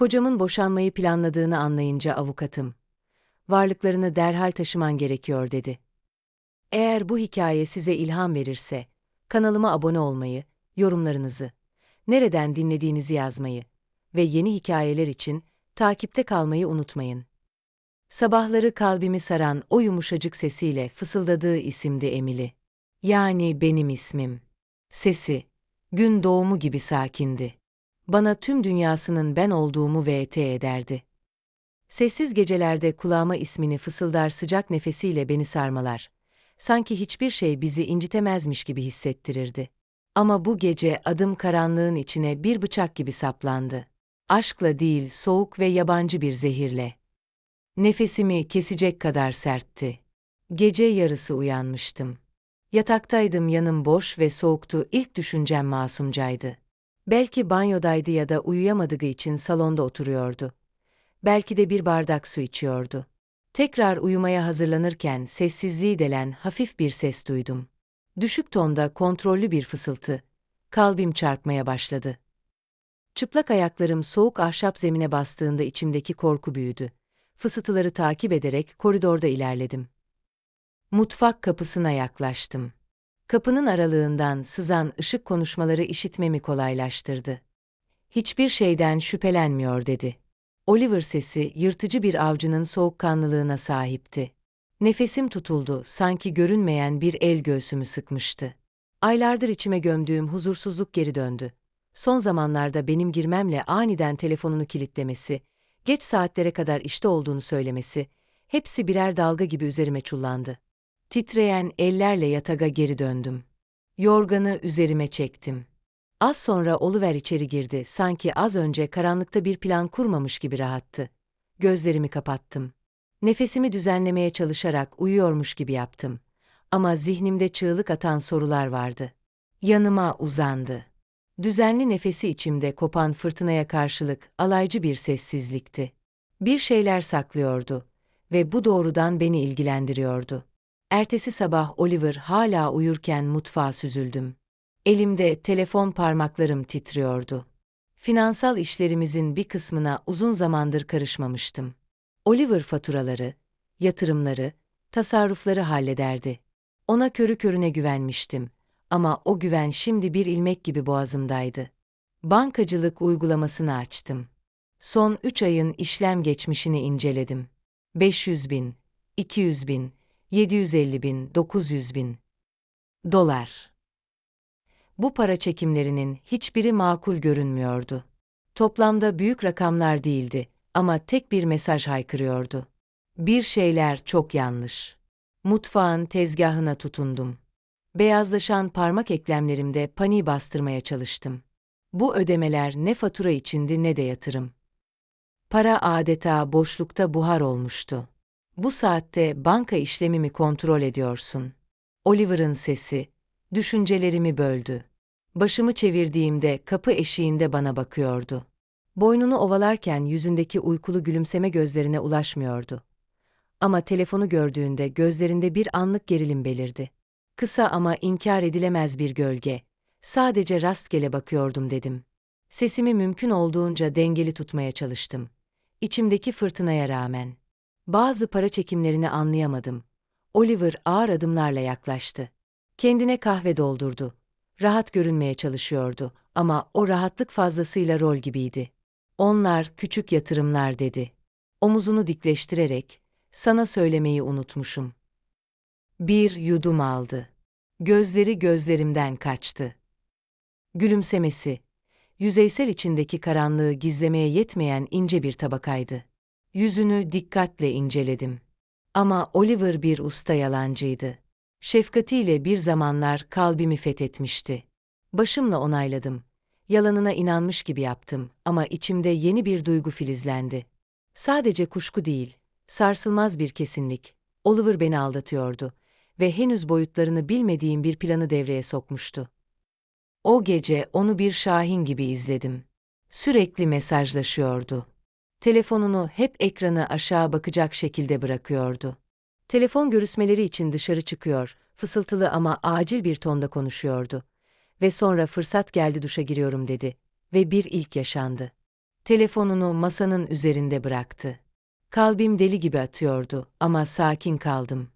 Kocamın boşanmayı planladığını anlayınca avukatım, varlıklarını derhal taşıman gerekiyor dedi. Eğer bu hikaye size ilham verirse, kanalıma abone olmayı, yorumlarınızı, nereden dinlediğinizi yazmayı ve yeni hikayeler için takipte kalmayı unutmayın. Sabahları kalbimi saran o yumuşacık sesiyle fısıldadığı isimdi Emily. Yani benim ismim. Sesi, gün doğumu gibi sakindi. Bana tüm dünyasının ben olduğumu VT ederdi. Sessiz gecelerde kulağıma ismini fısıldar sıcak nefesiyle beni sarmalar. Sanki hiçbir şey bizi incitemezmiş gibi hissettirirdi. Ama bu gece adım karanlığın içine bir bıçak gibi saplandı. Aşkla değil, soğuk ve yabancı bir zehirle. Nefesimi kesecek kadar sertti. Gece yarısı uyanmıştım. Yataktaydım, yanım boş ve soğuktu, ilk düşüncem masumcaydı. Belki banyodaydı ya da uyuyamadığı için salonda oturuyordu. Belki de bir bardak su içiyordu. Tekrar uyumaya hazırlanırken sessizliği delen hafif bir ses duydum. Düşük tonda kontrollü bir fısıltı. Kalbim çarpmaya başladı. Çıplak ayaklarım soğuk ahşap zemine bastığında içimdeki korku büyüdü. Fısıltıları takip ederek koridorda ilerledim. Mutfak kapısına yaklaştım. Kapının aralığından sızan ışık konuşmaları işitmemi kolaylaştırdı. Hiçbir şeyden şüphelenmiyor dedi. Oliver sesi yırtıcı bir avcının soğukkanlılığına sahipti. Nefesim tutuldu, sanki görünmeyen bir el göğsümü sıkmıştı. Aylardır içime gömdüğüm huzursuzluk geri döndü. Son zamanlarda benim girmemle aniden telefonunu kilitlemesi, geç saatlere kadar işte olduğunu söylemesi, hepsi birer dalga gibi üzerime çullandı. Titreyen ellerle yataga geri döndüm. Yorganı üzerime çektim. Az sonra Oliver içeri girdi, sanki az önce karanlıkta bir plan kurmamış gibi rahattı. Gözlerimi kapattım. Nefesimi düzenlemeye çalışarak uyuyormuş gibi yaptım. Ama zihnimde çığlık atan sorular vardı. Yanıma uzandı. Düzenli nefesi içimde kopan fırtınaya karşılık alaycı bir sessizlikti. Bir şeyler saklıyordu ve bu doğrudan beni ilgilendiriyordu. Ertesi sabah Oliver hala uyurken mutfağa süzüldüm. Elimde telefon parmaklarım titriyordu. Finansal işlerimizin bir kısmına uzun zamandır karışmamıştım. Oliver faturaları, yatırımları, tasarrufları hallederdi. Ona körü körüne güvenmiştim ama o güven şimdi bir ilmek gibi boğazımdaydı. Bankacılık uygulamasını açtım. Son üç ayın işlem geçmişini inceledim. 500 bin, 200 bin, 750 bin, 900 bin. Dolar. Bu para çekimlerinin hiçbiri makul görünmüyordu. Toplamda büyük rakamlar değildi ama tek bir mesaj haykırıyordu. Bir şeyler çok yanlış. Mutfağın tezgahına tutundum. Beyazlaşan parmak eklemlerimde paniği bastırmaya çalıştım. Bu ödemeler ne fatura içindi ne de yatırım. Para adeta boşlukta buhar olmuştu. Bu saatte banka işlemimi kontrol ediyorsun. Oliver'ın sesi, düşüncelerimi böldü. Başımı çevirdiğimde kapı eşiğinde bana bakıyordu. Boynunu ovalarken yüzündeki uykulu gülümseme gözlerine ulaşmıyordu. Ama telefonu gördüğünde gözlerinde bir anlık gerilim belirdi. Kısa ama inkar edilemez bir gölge. Sadece rastgele bakıyordum dedim. Sesimi mümkün olduğunca dengeli tutmaya çalıştım. İçimdeki fırtınaya rağmen. Bazı para çekimlerini anlayamadım. Oliver ağır adımlarla yaklaştı. Kendine kahve doldurdu. Rahat görünmeye çalışıyordu ama o rahatlık fazlasıyla rol gibiydi. Onlar küçük yatırımlar dedi. Omuzunu dikleştirerek, sana söylemeyi unutmuşum. Bir yudum aldı. Gözleri gözlerimden kaçtı. Gülümsemesi, yüzeysel içindeki karanlığı gizlemeye yetmeyen ince bir tabakaydı. Yüzünü dikkatle inceledim. Ama Oliver bir usta yalancıydı. Şefkatiyle bir zamanlar kalbimi fethetmişti. Başımla onayladım. Yalanına inanmış gibi yaptım ama içimde yeni bir duygu filizlendi. Sadece kuşku değil, sarsılmaz bir kesinlik. Oliver beni aldatıyordu ve henüz boyutlarını bilmediğim bir planı devreye sokmuştu. O gece onu bir şahin gibi izledim. Sürekli mesajlaşıyordu. Telefonunu hep ekranı aşağı bakacak şekilde bırakıyordu. Telefon görüşmeleri için dışarı çıkıyor, fısıltılı ama acil bir tonda konuşuyordu. Ve sonra fırsat geldi duşa giriyorum dedi. Ve bir ilk yaşandı. Telefonunu masanın üzerinde bıraktı. Kalbim deli gibi atıyordu ama sakin kaldım.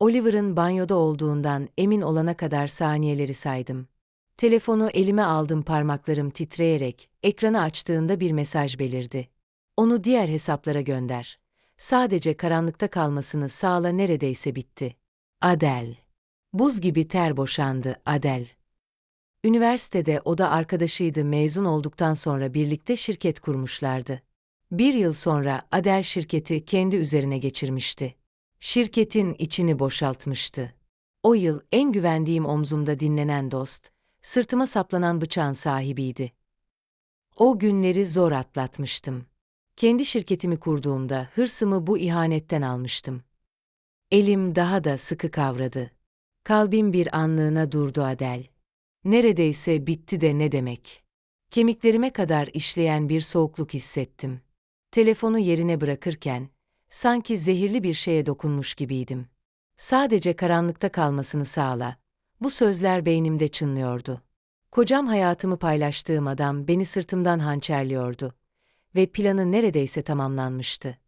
Oliver'ın banyoda olduğundan emin olana kadar saniyeleri saydım. Telefonu elime aldım parmaklarım titreyerek, ekranı açtığında bir mesaj belirdi. Onu diğer hesaplara gönder. Sadece karanlıkta kalmasını sağla neredeyse bitti. Adel. Buz gibi ter boşandı Adel. Üniversitede o da arkadaşıydı mezun olduktan sonra birlikte şirket kurmuşlardı. Bir yıl sonra Adel şirketi kendi üzerine geçirmişti. Şirketin içini boşaltmıştı. O yıl en güvendiğim omzumda dinlenen dost, sırtıma saplanan bıçağın sahibiydi. O günleri zor atlatmıştım. Kendi şirketimi kurduğumda hırsımı bu ihanetten almıştım. Elim daha da sıkı kavradı. Kalbim bir anlığına durdu Adel. Neredeyse bitti de ne demek. Kemiklerime kadar işleyen bir soğukluk hissettim. Telefonu yerine bırakırken, sanki zehirli bir şeye dokunmuş gibiydim. Sadece karanlıkta kalmasını sağla. Bu sözler beynimde çınlıyordu. Kocam hayatımı paylaştığım adam beni sırtımdan hançerliyordu. Ve planı neredeyse tamamlanmıştı.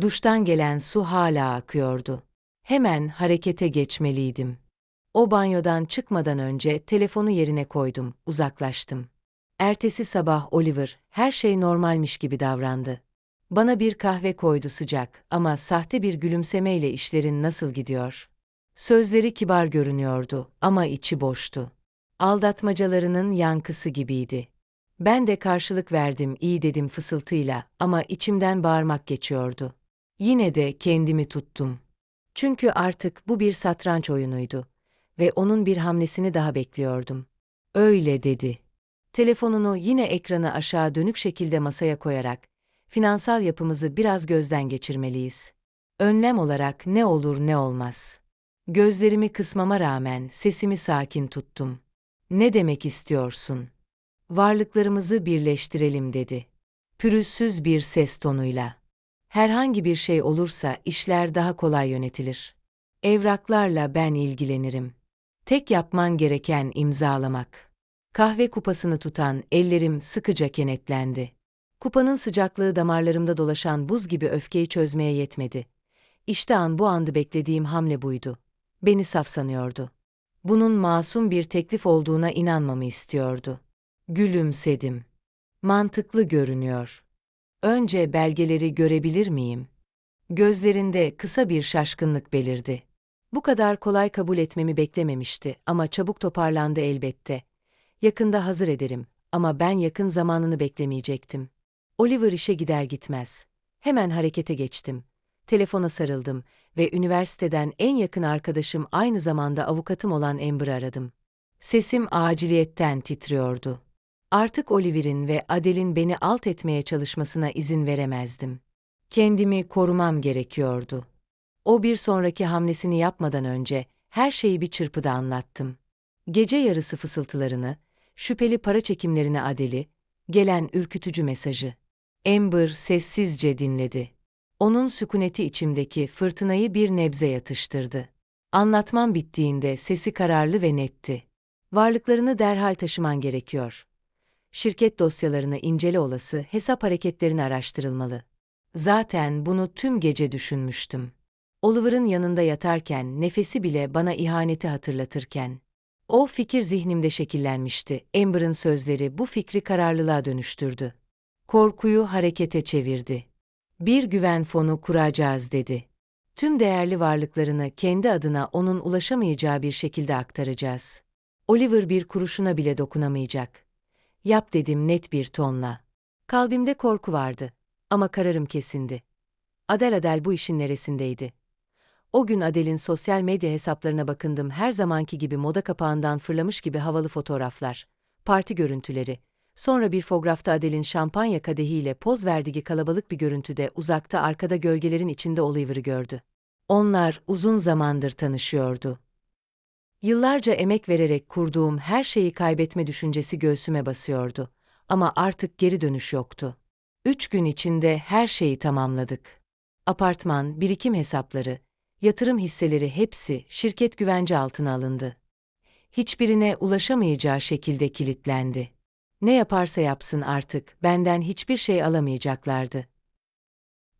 Duştan gelen su hala akıyordu. Hemen harekete geçmeliydim. O banyodan çıkmadan önce telefonu yerine koydum, uzaklaştım. Ertesi sabah Oliver, her şey normalmiş gibi davrandı. Bana bir kahve koydu sıcak ama sahte bir gülümsemeyle işlerin nasıl gidiyor? Sözleri kibar görünüyordu ama içi boştu. Aldatmacalarının yankısı gibiydi. Ben de karşılık verdim iyi dedim fısıltıyla ama içimden bağırmak geçiyordu. Yine de kendimi tuttum. Çünkü artık bu bir satranç oyunuydu ve onun bir hamlesini daha bekliyordum. Öyle dedi. Telefonunu yine ekranı aşağı dönük şekilde masaya koyarak, finansal yapımızı biraz gözden geçirmeliyiz. Önlem olarak ne olur ne olmaz. Gözlerimi kısmama rağmen sesimi sakin tuttum. Ne demek istiyorsun? Varlıklarımızı birleştirelim dedi. Pürüzsüz bir ses tonuyla. Herhangi bir şey olursa işler daha kolay yönetilir. Evraklarla ben ilgilenirim. Tek yapman gereken imzalamak. Kahve kupasını tutan ellerim sıkıca kenetlendi. Kupanın sıcaklığı damarlarımda dolaşan buz gibi öfkeyi çözmeye yetmedi. İşte an bu andı beklediğim hamle buydu. Beni saf sanıyordu. Bunun masum bir teklif olduğuna inanmamı istiyordu. Gülümsedim. Mantıklı görünüyor. Önce belgeleri görebilir miyim? Gözlerinde kısa bir şaşkınlık belirdi. Bu kadar kolay kabul etmemi beklememişti ama çabuk toparlandı elbette. Yakında hazır ederim ama ben yakın zamanını beklemeyecektim. Oliver işe gider gitmez. Hemen harekete geçtim. Telefona sarıldım ve üniversiteden en yakın arkadaşım aynı zamanda avukatım olan Amber'ı aradım. Sesim aciliyetten titriyordu. Artık Oliver'in ve Adel'in beni alt etmeye çalışmasına izin veremezdim. Kendimi korumam gerekiyordu. O bir sonraki hamlesini yapmadan önce her şeyi bir çırpıda anlattım. Gece yarısı fısıltılarını, şüpheli para çekimlerini Adel'i, gelen ürkütücü mesajı. Amber sessizce dinledi. Onun sükuneti içimdeki fırtınayı bir nebze yatıştırdı. Anlatmam bittiğinde sesi kararlı ve netti. Varlıklarını derhal taşıman gerekiyor. Şirket dosyalarını incele olası hesap hareketlerini araştırılmalı. Zaten bunu tüm gece düşünmüştüm. Oliver'ın yanında yatarken, nefesi bile bana ihaneti hatırlatırken. O fikir zihnimde şekillenmişti. Amber'ın sözleri bu fikri kararlılığa dönüştürdü. Korkuyu harekete çevirdi. Bir güven fonu kuracağız dedi. Tüm değerli varlıklarını kendi adına onun ulaşamayacağı bir şekilde aktaracağız. Oliver bir kuruşuna bile dokunamayacak. Yap dedim net bir tonla. Kalbimde korku vardı ama kararım kesindi. Adel Adel bu işin neresindeydi? O gün Adel'in sosyal medya hesaplarına bakındım her zamanki gibi moda kapağından fırlamış gibi havalı fotoğraflar, parti görüntüleri, sonra bir fotoğrafta Adel'in şampanya kadehiyle poz verdiği kalabalık bir görüntüde uzakta arkada gölgelerin içinde Oliver'ı gördü. Onlar uzun zamandır tanışıyordu. Yıllarca emek vererek kurduğum her şeyi kaybetme düşüncesi göğsüme basıyordu. Ama artık geri dönüş yoktu. Üç gün içinde her şeyi tamamladık. Apartman, birikim hesapları, yatırım hisseleri hepsi şirket güvence altına alındı. Hiçbirine ulaşamayacağı şekilde kilitlendi. Ne yaparsa yapsın artık, benden hiçbir şey alamayacaklardı.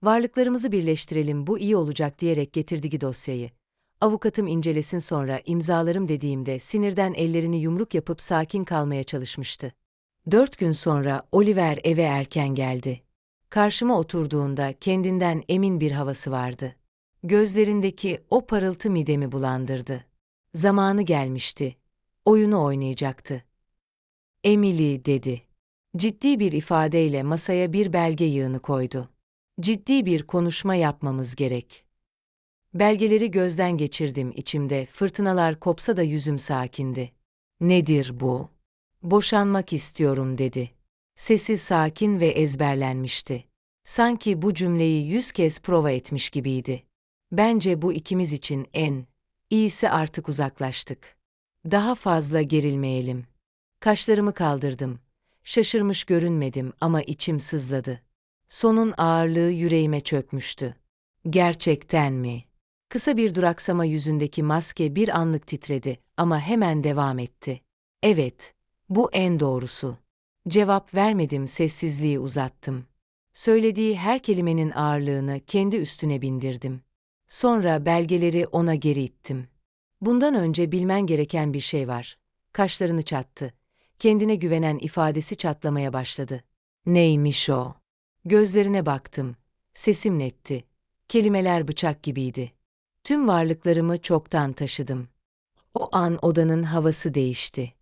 Varlıklarımızı birleştirelim, bu iyi olacak diyerek getirdi dosyayı. Avukatım incelesin sonra imzalarım dediğimde sinirden ellerini yumruk yapıp sakin kalmaya çalışmıştı. Dört gün sonra Oliver eve erken geldi. Karşıma oturduğunda kendinden emin bir havası vardı. Gözlerindeki o parıltı midemi bulandırdı. Zamanı gelmişti. Oyunu oynayacaktı. Emily dedi. Ciddi bir ifadeyle masaya bir belge yığını koydu. Ciddi bir konuşma yapmamız gerek. Belgeleri gözden geçirdim içimde, fırtınalar kopsa da yüzüm sakindi. Nedir bu? Boşanmak istiyorum dedi. Sesi sakin ve ezberlenmişti. Sanki bu cümleyi yüz kez prova etmiş gibiydi. Bence bu ikimiz için en iyisi artık uzaklaştık. Daha fazla gerilmeyelim. Kaşlarımı kaldırdım. Şaşırmış görünmedim ama içim sızladı. Sonun ağırlığı yüreğime çökmüştü. Gerçekten mi? Kısa bir duraksama yüzündeki maske bir anlık titredi ama hemen devam etti. Evet, bu en doğrusu. Cevap vermedim, sessizliği uzattım. Söylediği her kelimenin ağırlığını kendi üstüne bindirdim. Sonra belgeleri ona geri ittim. Bundan önce bilmen gereken bir şey var. Kaşlarını çattı. Kendine güvenen ifadesi çatlamaya başladı. Neymiş o? Gözlerine baktım. Sesim netti. Kelimeler bıçak gibiydi. Tüm varlıklarımı çoktan taşıdım. O an odanın havası değişti.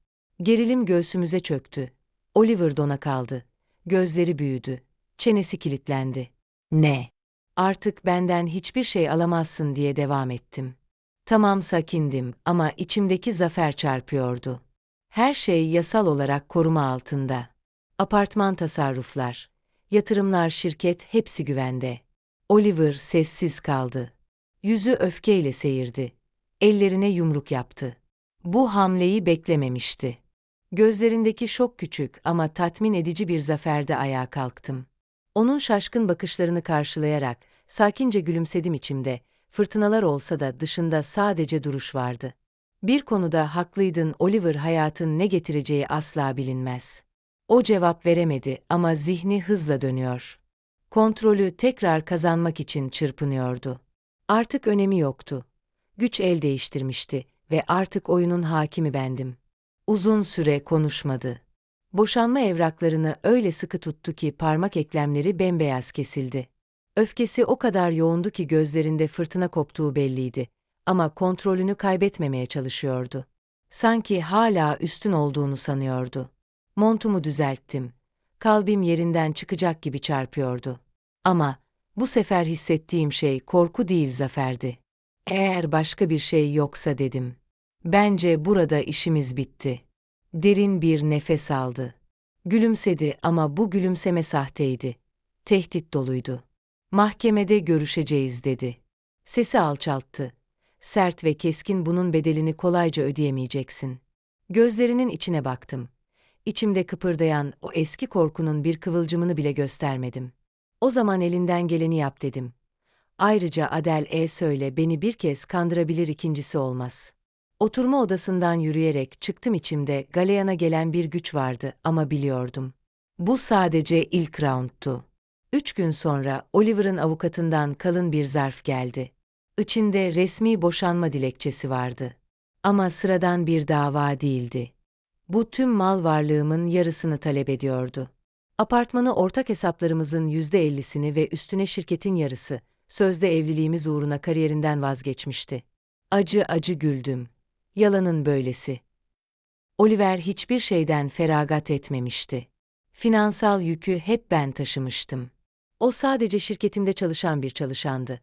Gerilim göğsümüze çöktü. Oliver dona kaldı. Gözleri büyüdü. Çenesi kilitlendi. Ne? Artık benden hiçbir şey alamazsın diye devam ettim. Tamam sakindim ama içimdeki zafer çarpıyordu. Her şey yasal olarak koruma altında. Apartman tasarruflar, yatırımlar şirket hepsi güvende. Oliver sessiz kaldı. Yüzü öfkeyle seyirdi. Ellerine yumruk yaptı. Bu hamleyi beklememişti. Gözlerindeki şok küçük ama tatmin edici bir zaferde ayağa kalktım. Onun şaşkın bakışlarını karşılayarak sakince gülümsedim içimde. Fırtınalar olsa da dışında sadece duruş vardı. Bir konuda haklıydın Oliver hayatın ne getireceği asla bilinmez. O cevap veremedi ama zihni hızla dönüyor. Kontrolü tekrar kazanmak için çırpınıyordu. Artık önemi yoktu. Güç el değiştirmişti ve artık oyunun hakimi bendim. Uzun süre konuşmadı. Boşanma evraklarını öyle sıkı tuttu ki parmak eklemleri bembeyaz kesildi. Öfkesi o kadar yoğundu ki gözlerinde fırtına koptuğu belliydi ama kontrolünü kaybetmemeye çalışıyordu. Sanki hala üstün olduğunu sanıyordu. Montumu düzelttim. Kalbim yerinden çıkacak gibi çarpıyordu. Ama bu sefer hissettiğim şey korku değil zaferdi. Eğer başka bir şey yoksa dedim. Bence burada işimiz bitti. Derin bir nefes aldı. Gülümsedi ama bu gülümseme sahteydi. Tehdit doluydu. Mahkemede görüşeceğiz dedi. Sesi alçalttı. Sert ve keskin bunun bedelini kolayca ödeyemeyeceksin. Gözlerinin içine baktım. İçimde kıpırdayan o eski korkunun bir kıvılcımını bile göstermedim. O zaman elinden geleni yap dedim. Ayrıca Adel E söyle beni bir kez kandırabilir ikincisi olmaz. Oturma odasından yürüyerek çıktım içimde galeyana gelen bir güç vardı ama biliyordum. Bu sadece ilk roundtu. Üç gün sonra Oliver'ın avukatından kalın bir zarf geldi. İçinde resmi boşanma dilekçesi vardı. Ama sıradan bir dava değildi. Bu tüm mal varlığımın yarısını talep ediyordu. Apartmanı ortak hesaplarımızın yüzde ellisini ve üstüne şirketin yarısı, sözde evliliğimiz uğruna kariyerinden vazgeçmişti. Acı acı güldüm. Yalanın böylesi. Oliver hiçbir şeyden feragat etmemişti. Finansal yükü hep ben taşımıştım. O sadece şirketimde çalışan bir çalışandı.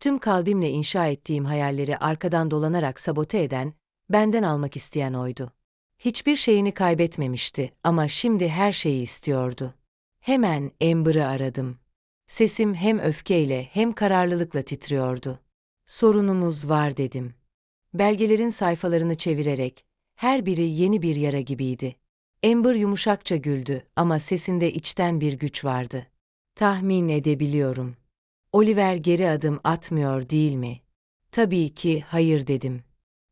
Tüm kalbimle inşa ettiğim hayalleri arkadan dolanarak sabote eden, benden almak isteyen oydu. Hiçbir şeyini kaybetmemişti ama şimdi her şeyi istiyordu. Hemen Amber'ı aradım. Sesim hem öfkeyle hem kararlılıkla titriyordu. Sorunumuz var dedim. Belgelerin sayfalarını çevirerek, her biri yeni bir yara gibiydi. Amber yumuşakça güldü ama sesinde içten bir güç vardı. Tahmin edebiliyorum. Oliver geri adım atmıyor değil mi? Tabii ki hayır dedim.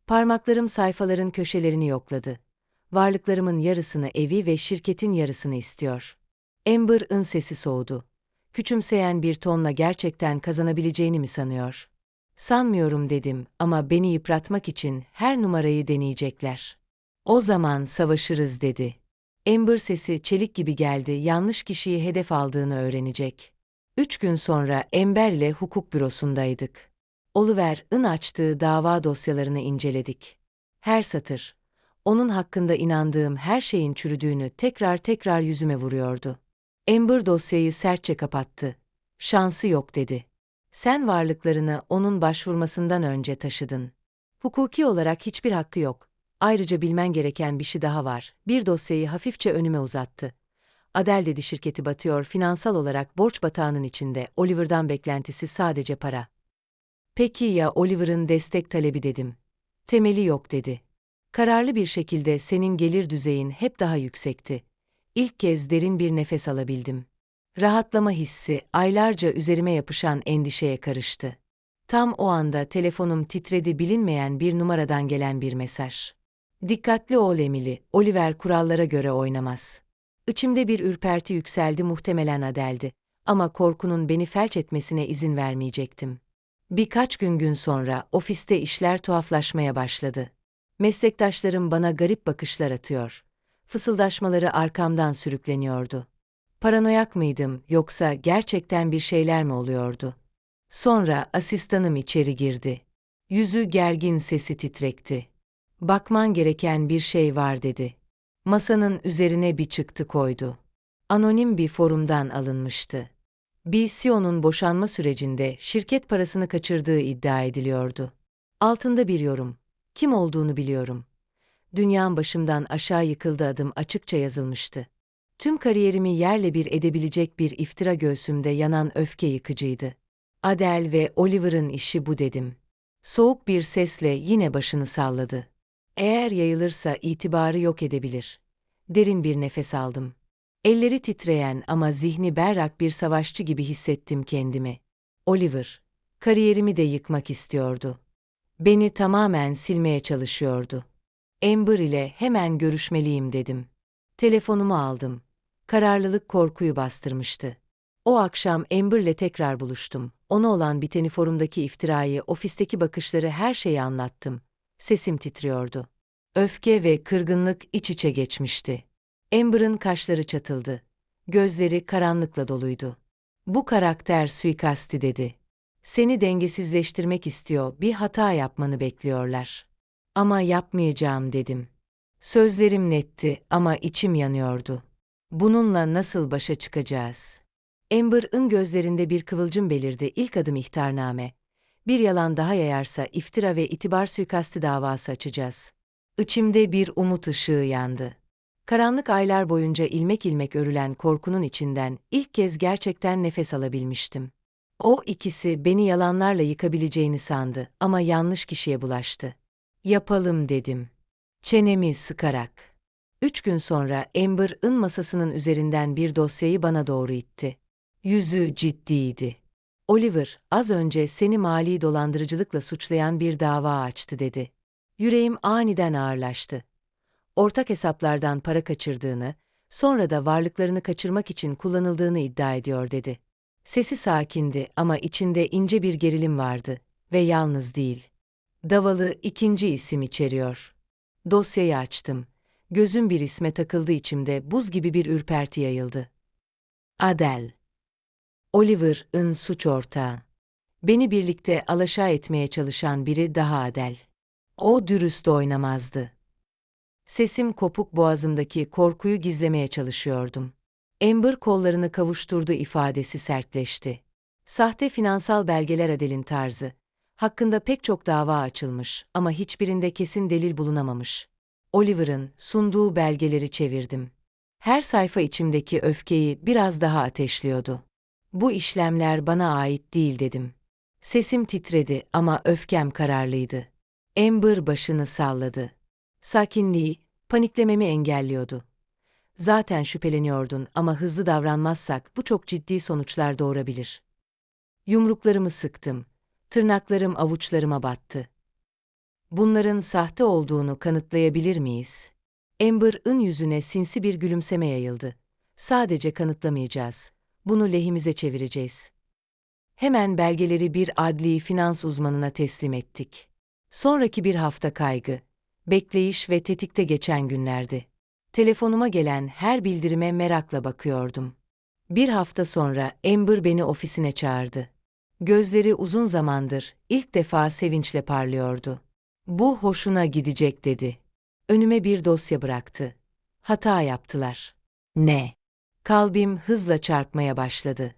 Parmaklarım sayfaların köşelerini yokladı. Varlıklarımın yarısını evi ve şirketin yarısını istiyor. Amber'ın sesi soğudu. Küçümseyen bir tonla gerçekten kazanabileceğini mi sanıyor? Sanmıyorum dedim ama beni yıpratmak için her numarayı deneyecekler. O zaman savaşırız dedi. Amber sesi çelik gibi geldi, yanlış kişiyi hedef aldığını öğrenecek. Üç gün sonra Amber ile hukuk bürosundaydık. Oliver'ın açtığı dava dosyalarını inceledik. Her satır, onun hakkında inandığım her şeyin çürüdüğünü tekrar tekrar yüzüme vuruyordu. Amber dosyayı sertçe kapattı. Şansı yok dedi. Sen varlıklarını onun başvurmasından önce taşıdın. Hukuki olarak hiçbir hakkı yok. Ayrıca bilmen gereken bir şey daha var. Bir dosyayı hafifçe önüme uzattı. Adel dedi şirketi batıyor, finansal olarak borç batağının içinde. Oliver'dan beklentisi sadece para. Peki ya Oliver'ın destek talebi dedim. Temeli yok dedi. Kararlı bir şekilde senin gelir düzeyin hep daha yüksekti. İlk kez derin bir nefes alabildim. Rahatlama hissi aylarca üzerime yapışan endişeye karıştı. Tam o anda telefonum titredi bilinmeyen bir numaradan gelen bir mesaj. Dikkatli ol Emily, Oliver kurallara göre oynamaz. İçimde bir ürperti yükseldi muhtemelen Adel'di. Ama korkunun beni felç etmesine izin vermeyecektim. Birkaç gün gün sonra ofiste işler tuhaflaşmaya başladı. Meslektaşlarım bana garip bakışlar atıyor. Fısıldaşmaları arkamdan sürükleniyordu. Paranoyak mıydım yoksa gerçekten bir şeyler mi oluyordu? Sonra asistanım içeri girdi. Yüzü gergin sesi titrekti. Bakman gereken bir şey var dedi. Masanın üzerine bir çıktı koydu. Anonim bir forumdan alınmıştı. BCO'nun boşanma sürecinde şirket parasını kaçırdığı iddia ediliyordu. Altında bir yorum. Kim olduğunu biliyorum. Dünyam başımdan aşağı yıkıldı adım açıkça yazılmıştı. Tüm kariyerimi yerle bir edebilecek bir iftira göğsümde yanan öfke yıkıcıydı. Adel ve Oliver'ın işi bu dedim. Soğuk bir sesle yine başını salladı. Eğer yayılırsa itibarı yok edebilir. Derin bir nefes aldım. Elleri titreyen ama zihni berrak bir savaşçı gibi hissettim kendimi. Oliver, kariyerimi de yıkmak istiyordu. Beni tamamen silmeye çalışıyordu. Amber ile hemen görüşmeliyim dedim. Telefonumu aldım. Kararlılık korkuyu bastırmıştı. O akşam Amber'le tekrar buluştum. Ona olan biteni forumdaki iftirayı, ofisteki bakışları her şeyi anlattım. Sesim titriyordu. Öfke ve kırgınlık iç içe geçmişti. Amber'ın kaşları çatıldı. Gözleri karanlıkla doluydu. Bu karakter suikasti dedi. Seni dengesizleştirmek istiyor, bir hata yapmanı bekliyorlar. Ama yapmayacağım dedim. Sözlerim netti ama içim yanıyordu. Bununla nasıl başa çıkacağız? Amber'ın gözlerinde bir kıvılcım belirdi ilk adım ihtarname. Bir yalan daha yayarsa iftira ve itibar suikasti davası açacağız. İçimde bir umut ışığı yandı. Karanlık aylar boyunca ilmek ilmek örülen korkunun içinden ilk kez gerçekten nefes alabilmiştim. O ikisi beni yalanlarla yıkabileceğini sandı ama yanlış kişiye bulaştı. Yapalım dedim. Çenemi sıkarak. Üç gün sonra Amber'ın masasının üzerinden bir dosyayı bana doğru itti. Yüzü ciddiydi. Oliver, az önce seni mali dolandırıcılıkla suçlayan bir dava açtı dedi. Yüreğim aniden ağırlaştı. Ortak hesaplardan para kaçırdığını, sonra da varlıklarını kaçırmak için kullanıldığını iddia ediyor dedi. Sesi sakindi ama içinde ince bir gerilim vardı ve yalnız değil. Davalı ikinci isim içeriyor. Dosyayı açtım. Gözüm bir isme takıldı içimde buz gibi bir ürperti yayıldı. Adel. Oliver'ın suç ortağı. Beni birlikte alaşağı etmeye çalışan biri daha Adel. O dürüst oynamazdı. Sesim kopuk boğazımdaki korkuyu gizlemeye çalışıyordum. Amber kollarını kavuşturdu ifadesi sertleşti. Sahte finansal belgeler Adel'in tarzı. Hakkında pek çok dava açılmış ama hiçbirinde kesin delil bulunamamış. Oliver'ın sunduğu belgeleri çevirdim. Her sayfa içimdeki öfkeyi biraz daha ateşliyordu. Bu işlemler bana ait değil dedim. Sesim titredi ama öfkem kararlıydı. Amber başını salladı. Sakinliği, paniklememi engelliyordu. Zaten şüpheleniyordun ama hızlı davranmazsak bu çok ciddi sonuçlar doğurabilir. Yumruklarımı sıktım. Tırnaklarım avuçlarıma battı. Bunların sahte olduğunu kanıtlayabilir miyiz? Amber'ın yüzüne sinsi bir gülümseme yayıldı. Sadece kanıtlamayacağız. Bunu lehimize çevireceğiz. Hemen belgeleri bir adli finans uzmanına teslim ettik. Sonraki bir hafta kaygı, bekleyiş ve tetikte geçen günlerdi. Telefonuma gelen her bildirime merakla bakıyordum. Bir hafta sonra Amber beni ofisine çağırdı. Gözleri uzun zamandır ilk defa sevinçle parlıyordu. Bu hoşuna gidecek dedi. Önüme bir dosya bıraktı. Hata yaptılar. Ne? Kalbim hızla çarpmaya başladı.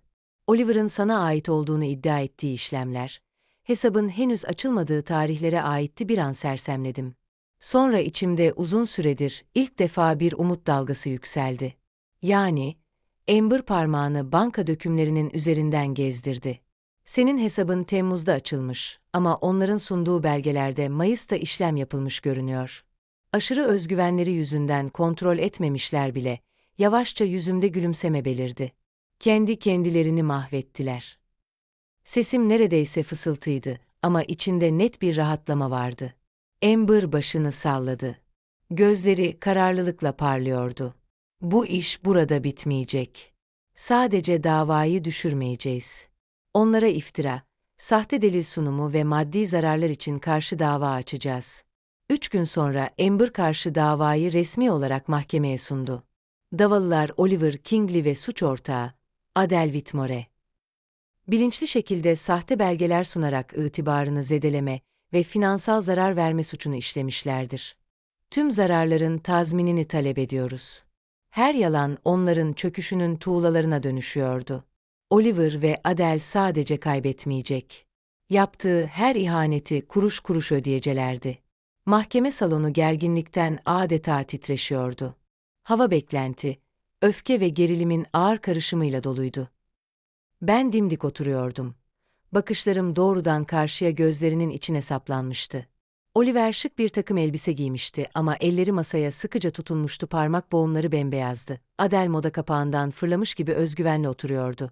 Oliver'ın sana ait olduğunu iddia ettiği işlemler, hesabın henüz açılmadığı tarihlere aitti bir an sersemledim. Sonra içimde uzun süredir ilk defa bir umut dalgası yükseldi. Yani, Amber parmağını banka dökümlerinin üzerinden gezdirdi. Senin hesabın Temmuz'da açılmış ama onların sunduğu belgelerde Mayıs'ta işlem yapılmış görünüyor. Aşırı özgüvenleri yüzünden kontrol etmemişler bile, yavaşça yüzümde gülümseme belirdi. Kendi kendilerini mahvettiler. Sesim neredeyse fısıltıydı ama içinde net bir rahatlama vardı. Amber başını salladı. Gözleri kararlılıkla parlıyordu. Bu iş burada bitmeyecek. Sadece davayı düşürmeyeceğiz. Onlara iftira, sahte delil sunumu ve maddi zararlar için karşı dava açacağız. Üç gün sonra Amber karşı davayı resmi olarak mahkemeye sundu. Davalılar Oliver Kingley ve suç ortağı, Adel Whitmore. Bilinçli şekilde sahte belgeler sunarak itibarını zedeleme ve finansal zarar verme suçunu işlemişlerdir. Tüm zararların tazminini talep ediyoruz. Her yalan onların çöküşünün tuğlalarına dönüşüyordu. Oliver ve Adel sadece kaybetmeyecek. Yaptığı her ihaneti kuruş kuruş ödeyecelerdi. Mahkeme salonu gerginlikten adeta titreşiyordu. Hava beklenti, öfke ve gerilimin ağır karışımıyla doluydu. Ben dimdik oturuyordum. Bakışlarım doğrudan karşıya gözlerinin içine saplanmıştı. Oliver şık bir takım elbise giymişti ama elleri masaya sıkıca tutunmuştu parmak boğumları bembeyazdı. Adel moda kapağından fırlamış gibi özgüvenle oturuyordu.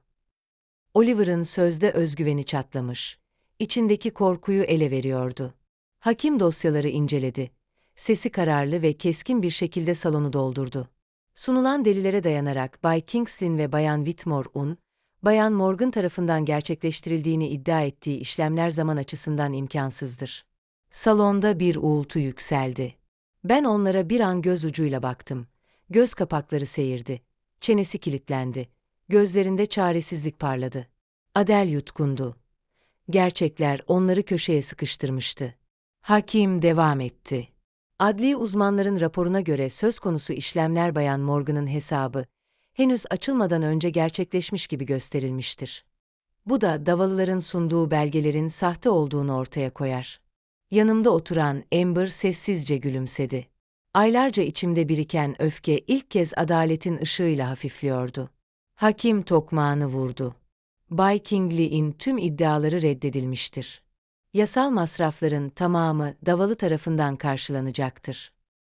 Oliver'ın sözde özgüveni çatlamış. İçindeki korkuyu ele veriyordu. Hakim dosyaları inceledi. Sesi kararlı ve keskin bir şekilde salonu doldurdu. Sunulan delillere dayanarak Bay Kingslin ve Bayan Whitmore-un, Bayan Morgan tarafından gerçekleştirildiğini iddia ettiği işlemler zaman açısından imkansızdır. Salonda bir uğultu yükseldi. Ben onlara bir an göz ucuyla baktım. Göz kapakları seyirdi. Çenesi kilitlendi. Gözlerinde çaresizlik parladı. Adel yutkundu. Gerçekler onları köşeye sıkıştırmıştı. Hakim devam etti. Adli uzmanların raporuna göre söz konusu işlemler Bayan Morgan'ın hesabı, henüz açılmadan önce gerçekleşmiş gibi gösterilmiştir. Bu da davalıların sunduğu belgelerin sahte olduğunu ortaya koyar. Yanımda oturan Amber sessizce gülümsedi. Aylarca içimde biriken öfke ilk kez adaletin ışığıyla hafifliyordu. Hakim tokmağını vurdu. Bay Kingley'in tüm iddiaları reddedilmiştir. Yasal masrafların tamamı davalı tarafından karşılanacaktır.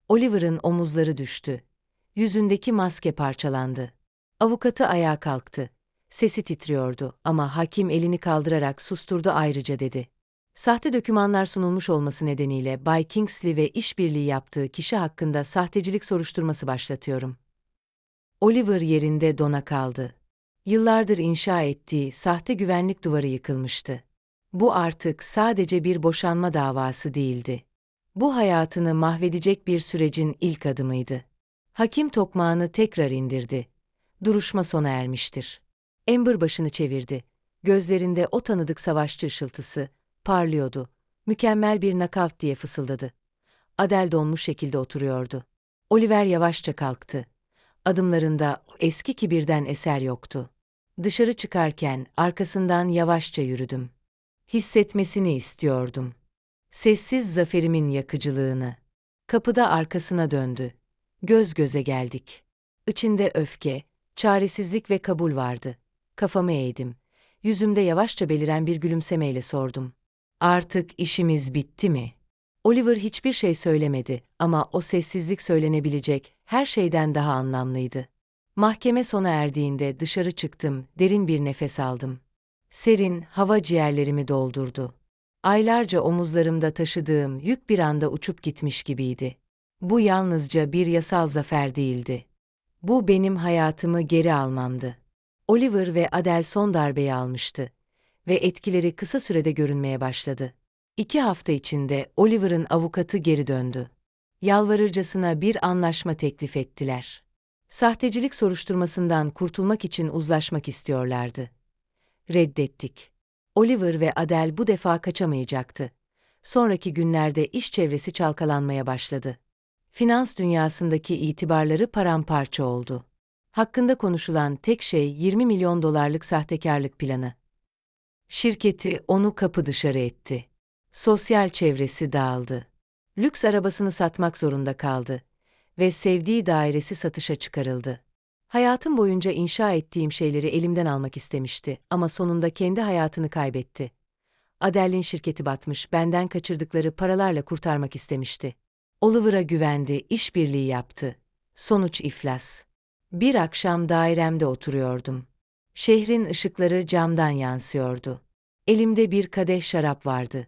Oliver'ın omuzları düştü. Yüzündeki maske parçalandı. Avukatı ayağa kalktı. Sesi titriyordu ama hakim elini kaldırarak susturdu ayrıca dedi. Sahte dokümanlar sunulmuş olması nedeniyle Bay Kingsley ve işbirliği yaptığı kişi hakkında sahtecilik soruşturması başlatıyorum. Oliver yerinde dona kaldı. Yıllardır inşa ettiği sahte güvenlik duvarı yıkılmıştı. Bu artık sadece bir boşanma davası değildi. Bu hayatını mahvedecek bir sürecin ilk adımıydı. Hakim tokmağını tekrar indirdi. Duruşma sona ermiştir. Amber başını çevirdi. Gözlerinde o tanıdık savaşçı ışıltısı parlıyordu. Mükemmel bir nakavt diye fısıldadı. Adel donmuş şekilde oturuyordu. Oliver yavaşça kalktı. Adımlarında eski kibirden eser yoktu. Dışarı çıkarken arkasından yavaşça yürüdüm. Hissetmesini istiyordum. Sessiz zaferimin yakıcılığını. Kapıda arkasına döndü. Göz göze geldik. İçinde öfke, çaresizlik ve kabul vardı. Kafamı eğdim. Yüzümde yavaşça beliren bir gülümsemeyle sordum. Artık işimiz bitti mi? Oliver hiçbir şey söylemedi ama o sessizlik söylenebilecek her şeyden daha anlamlıydı. Mahkeme sona erdiğinde dışarı çıktım, derin bir nefes aldım. Serin hava ciğerlerimi doldurdu. Aylarca omuzlarımda taşıdığım yük bir anda uçup gitmiş gibiydi. Bu yalnızca bir yasal zafer değildi. Bu benim hayatımı geri almamdı. Oliver ve Adele son darbeyi almıştı ve etkileri kısa sürede görünmeye başladı. İki hafta içinde Oliver'ın avukatı geri döndü. Yalvarırcasına bir anlaşma teklif ettiler. Sahtecilik soruşturmasından kurtulmak için uzlaşmak istiyorlardı. Reddettik. Oliver ve Adele bu defa kaçamayacaktı. Sonraki günlerde iş çevresi çalkalanmaya başladı. Finans dünyasındaki itibarları paramparça oldu. Hakkında konuşulan tek şey 20 milyon dolarlık sahtekarlık planı. Şirketi onu kapı dışarı etti. Sosyal çevresi dağıldı. Lüks arabasını satmak zorunda kaldı ve sevdiği dairesi satışa çıkarıldı. Hayatım boyunca inşa ettiğim şeyleri elimden almak istemişti ama sonunda kendi hayatını kaybetti. Adele'in şirketi batmış, benden kaçırdıkları paralarla kurtarmak istemişti. Oliver'a güvendi, işbirliği yaptı. Sonuç iflas. Bir akşam dairemde oturuyordum. Şehrin ışıkları camdan yansıyordu. Elimde bir kadeh şarap vardı.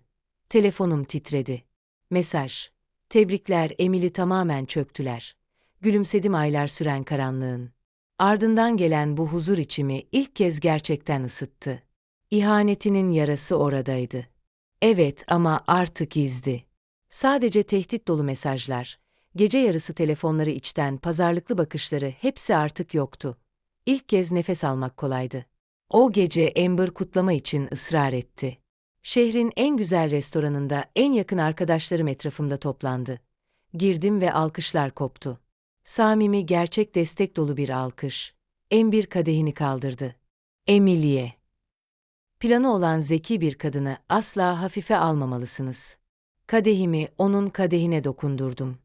Telefonum titredi. Mesaj. Tebrikler Emily tamamen çöktüler. Gülümsedim aylar süren karanlığın. Ardından gelen bu huzur içimi ilk kez gerçekten ısıttı. İhanetinin yarası oradaydı. Evet ama artık izdi. Sadece tehdit dolu mesajlar, gece yarısı telefonları içten pazarlıklı bakışları hepsi artık yoktu. İlk kez nefes almak kolaydı. O gece Amber kutlama için ısrar etti. Şehrin en güzel restoranında en yakın arkadaşlarım etrafımda toplandı. Girdim ve alkışlar koptu. Samimi gerçek destek dolu bir alkış. Amber kadehini kaldırdı. Emilie. Planı olan zeki bir kadını asla hafife almamalısınız. Kadehimi onun kadehine dokundurdum.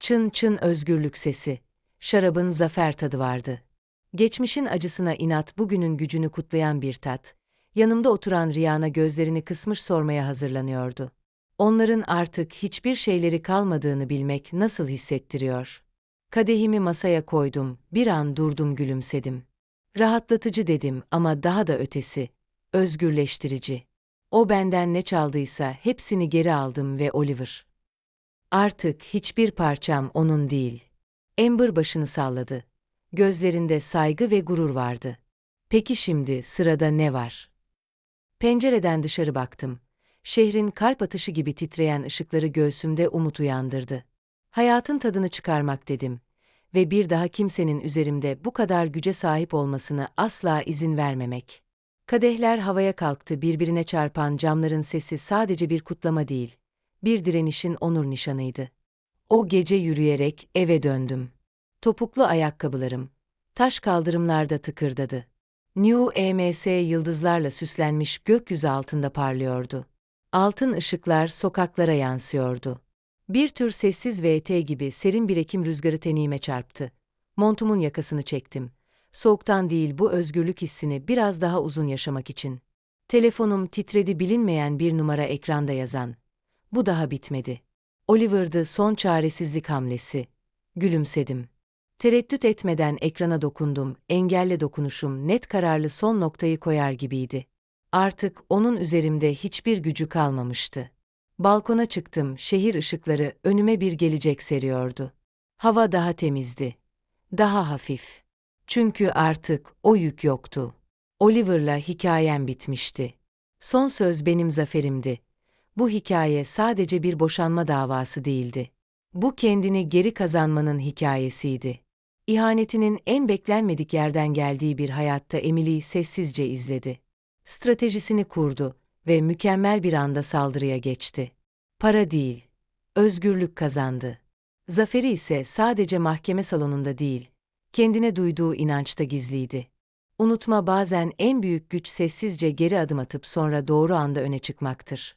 Çın çın özgürlük sesi. Şarabın zafer tadı vardı. Geçmişin acısına inat bugünün gücünü kutlayan bir tat. Yanımda oturan Riyan'a gözlerini kısmış sormaya hazırlanıyordu. Onların artık hiçbir şeyleri kalmadığını bilmek nasıl hissettiriyor? Kadehimi masaya koydum, bir an durdum gülümsedim. Rahatlatıcı dedim ama daha da ötesi, özgürleştirici. O benden ne çaldıysa hepsini geri aldım ve Oliver. Artık hiçbir parçam onun değil. Amber başını salladı. Gözlerinde saygı ve gurur vardı. Peki şimdi sırada ne var? Pencereden dışarı baktım. Şehrin kalp atışı gibi titreyen ışıkları göğsümde umut uyandırdı. Hayatın tadını çıkarmak dedim ve bir daha kimsenin üzerimde bu kadar güce sahip olmasını asla izin vermemek. Kadehler havaya kalktı, birbirine çarpan camların sesi sadece bir kutlama değil, bir direnişin onur nişanıydı. O gece yürüyerek eve döndüm. Topuklu ayakkabılarım, taş kaldırımlarda tıkırdadı. New EMS yıldızlarla süslenmiş gökyüzü altında parlıyordu. Altın ışıklar sokaklara yansıyordu. Bir tür sessiz VT gibi serin bir ekim rüzgarı teniğime çarptı. Montumun yakasını çektim. Soğuktan değil bu özgürlük hissini biraz daha uzun yaşamak için. Telefonum titredi bilinmeyen bir numara ekranda yazan. Bu daha bitmedi. Oliver'dı son çaresizlik hamlesi. Gülümsedim. Tereddüt etmeden ekrana dokundum, engelle dokunuşum net kararlı son noktayı koyar gibiydi. Artık onun üzerimde hiçbir gücü kalmamıştı. Balkona çıktım, şehir ışıkları önüme bir gelecek seriyordu. Hava daha temizdi. Daha hafif. Çünkü artık o yük yoktu. Oliver'la hikayem bitmişti. Son söz benim zaferimdi. Bu hikaye sadece bir boşanma davası değildi. Bu kendini geri kazanmanın hikayesiydi. İhanetinin en beklenmedik yerden geldiği bir hayatta Emily sessizce izledi. Stratejisini kurdu ve mükemmel bir anda saldırıya geçti. Para değil, özgürlük kazandı. Zaferi ise sadece mahkeme salonunda değil, kendine duyduğu inançta gizliydi. Unutma bazen en büyük güç sessizce geri adım atıp sonra doğru anda öne çıkmaktır.